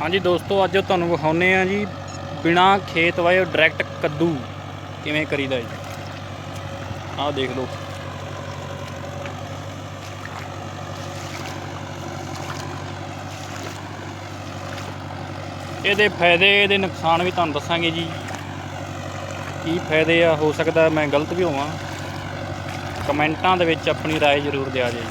ਹਾਂਜੀ ਦੋਸਤੋ ਅੱਜ ਤੁਹਾਨੂੰ ਵਿਖਾਉਨੇ ਆ ਜੀ ਬਿਨਾ ਖੇਤ ਵਾਏ ਡਾਇਰੈਕਟ ਕੱਦੂ ਕਿਵੇਂ ਕਰੀਦਾ ਜੀ ਆਹ ਦੇਖ ਲਓ ਇਹਦੇ ਫਾਇਦੇ ਇਹਦੇ ਨੁਕਸਾਨ ਵੀ ਤੁਹਾਨੂੰ ਦੱਸਾਂਗੇ ਜੀ ਕੀ ਫਾਇਦੇ ਆ ਹੋ ਸਕਦਾ ਮੈਂ ਗਲਤ ਵੀ ਹੋਵਾਂ ਕਮੈਂਟਾਂ ਦੇ ਵਿੱਚ ਆਪਣੀ رائے ਜ਼ਰੂਰ ਦਿਆ ਜੀ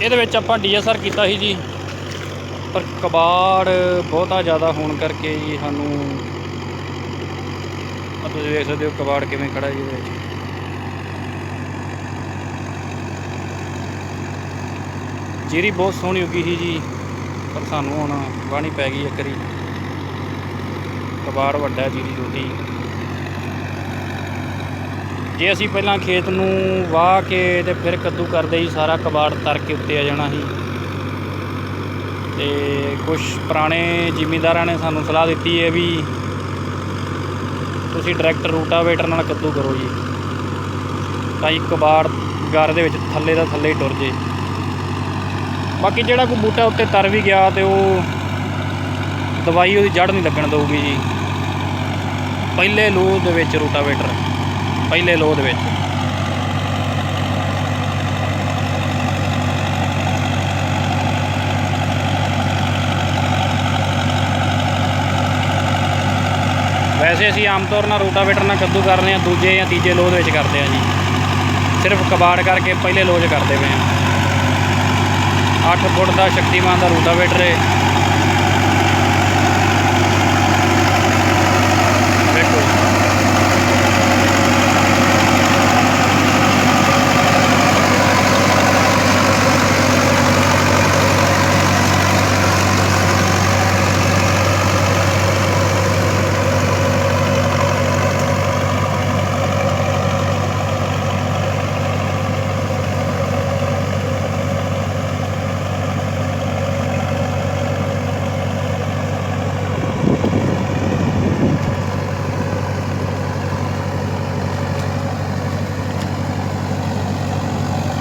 ਇਹਦੇ ਵਿੱਚ ਆਪਾਂ ਡੀਐਸਆਰ ਕੀਤਾ ਸੀ ਜੀ। ਪਰ ਕਬਾੜ ਬਹੁਤਾ ਜ਼ਿਆਦਾ ਹੋਣ ਕਰਕੇ ਜੀ ਸਾਨੂੰ ਆ ਤੁਸੀਂ ਵੇਖ ਸਕਦੇ ਹੋ ਕਬਾੜ ਕਿਵੇਂ ਖੜਾ ਜੀ ਇਹਦੇ ਵਿੱਚ। ਜੀਰੀ ਬਹੁਤ ਸੋਹਣੀ ਉੱਗੀ ਸੀ ਜੀ, ਪਰ ਸਾਨੂੰ ਹੁਣ ਵਾਹਣੀ ਪੈ ਗਈ ਇੱਕ ਵਾਰੀ। ਕਬਾੜ ਵੱਡਾ ਜੀਰੀ ਛੋਟੀ ਜੇ ਅਸੀਂ ਪਹਿਲਾਂ ਖੇਤ ਨੂੰ ਵਾਹ ਕੇ ਤੇ ਫਿਰ ਕੱਦੂ ਕਰਦੇ ਸੀ, ਸਾਰਾ ਕਬਾੜ ਤਰ ਕੇ ਉੱਤੇ ਆ ਜਾਣਾ ਸੀ। ਤੇ ਕੁਝ ਪੁਰਾਣੇ ਜ਼ਿਮੀਂਦਾਰਾਂ ਨੇ ਸਾਨੂੰ ਸਲਾਹ ਦਿੱਤੀ ਹੈ ਵੀ ਤੁਸੀਂ ਡਾਇਰੈਕਟ ਰੂਟਾਵੇਟਰ ਨਾਲ ਕੱਦੂ ਕਰੋ ਜੀ। ਤਾਂ ਜੀ ਕਬਾੜ ਗਾਰ ਦੇ ਵਿੱਚ ਥੱਲੇ ਦਾ ਥੱਲੇ ਹੀ ਟੁਰ ਜੇ। ਬਾਕੀ ਜਿਹੜਾ ਕੋਈ ਬੂਟਾ ਉੱਤੇ ਤਰ ਵੀ ਗਿਆ ਤੇ ਉਹ ਦਵਾਈ ਉਹਦੀ ਜੜ ਨਹੀਂ ਲੱਗਣ ਦਊਗੀ ਜੀ। ਪਹਿਲੇ ਲੋਹ ਦੇ ਵਿੱਚ ਰੂਟਾਵੇਟਰ। ਪਹਿਲੇ ਲੋਹ ਦੇ ਵਿੱਚ। ਵੈਸੇ ਅਸੀਂ ਆਮ ਤੌਰ ਨਾਲ ਰੂਟਾਵੇਟਰ ਨਾਲ ਕੱਦੂ ਕਰਦੇ ਹਾਂ, ਦੂਜੇ ਜਾਂ ਤੀਜੇ ਲੋਹ ਦੇ ਵਿੱਚ ਕਰਦੇ ਹਾਂ ਜੀ। ਸਿਰਫ ਕਬਾੜ ਕਰਕੇ ਪਹਿਲੇ ਲੋਹ ਕਰਦੇ ਪਏ ਹਾਂ। 8 ਫੁੱਟ ਦਾ ਸ਼ਕਤੀਮਾਨ ਦਾ ਰੂਟਾਵੇਟਰ ਹੈ ਵੇਖੋ ਜੀ।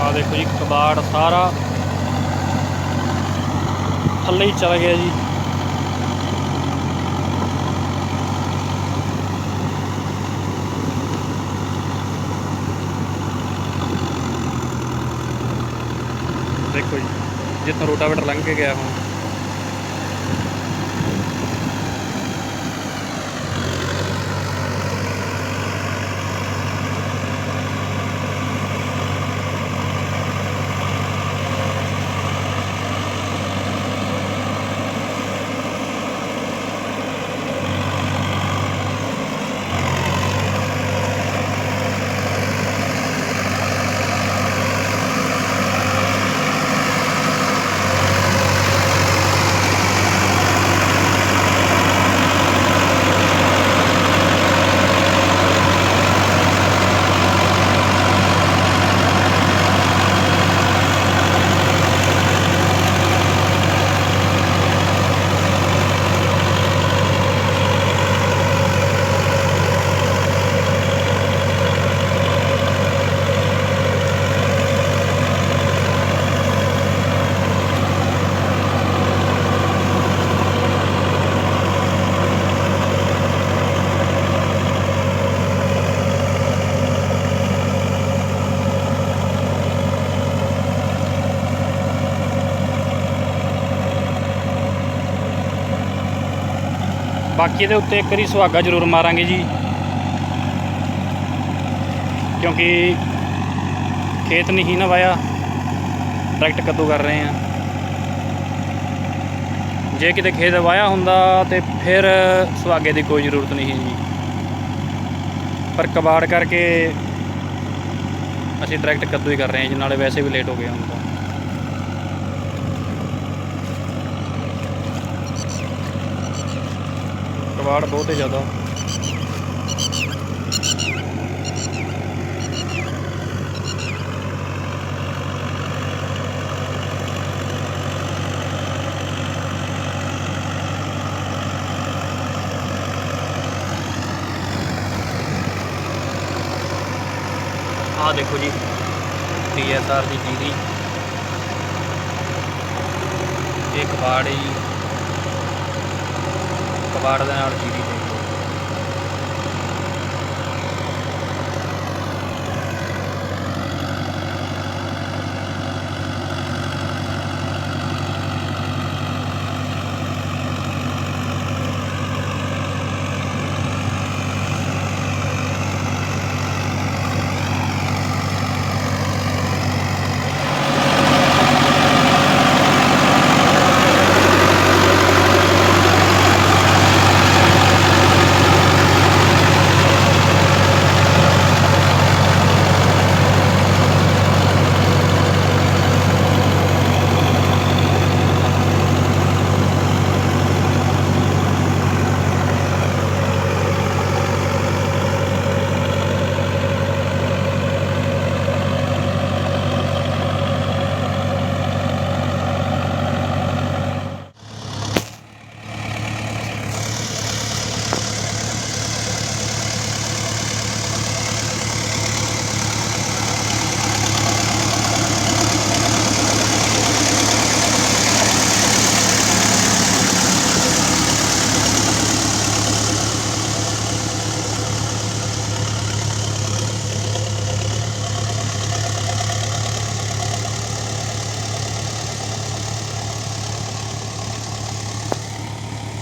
ਆ ਦੇਖੋ ਜੀ ਕਬਾੜ ਸਾਰਾ। ਥੱਲੇ ਹੀ ਚਲਾ ਗਿਆ ਜੀ। ਦੇਖੋ ਜੀ, ਜਿੱਥੋਂ ਰੋਟਾਵੇਟਰ ਲੰਘ ਕੇ ਗਿਆ ਹੁਣ। ਬਾਕੀ ਇਹਦੇ ਉੱਤੇ ਇੱਕ ਵਾਰੀ ਸੁਹਾਗਾ ਜ਼ਰੂਰ ਮਾਰਾਂਗੇ ਜੀ। ਕਿਉਂਕਿ ਖੇਤ ਨਹੀਂ ਨਾ ਵਾਇਆ ਡਾਇਰੈਕਟ ਕੱਦੂ ਕਰ ਰਹੇ ਆ ਜੇ ਕਿਤੇ ਖੇਤ ਵਾਇਆ ਹੁੰਦਾ ਤੇ ਫਿਰ ਸੁਹਾਗੇ ਦੀ ਕੋਈ ਜ਼ਰੂਰਤ ਨਹੀਂ ਜੀ। ਪਰ ਕਬਾੜ ਕਰਕੇ ਅਸੀਂ ਡਾਇਰੈਕਟ ਕੱਦੂ ਹੀ ਕਰ ਰਹੇ ਹਾਂ ਜੀ, ਨਾਲੇ ਵੈਸੇ ਵੀ ਲੇਟ ਹੋ ਗਏ ਹੁਣ ਤਾਂ। बाढ़ बहुत ही ज़्यादा। हाँ देखो जी टी एस आर की डीरी एक बाढ़ ਹੈ ਜੀ ਕਬਾੜ ਦੇ ਨਾਲ ਜੀਰੀ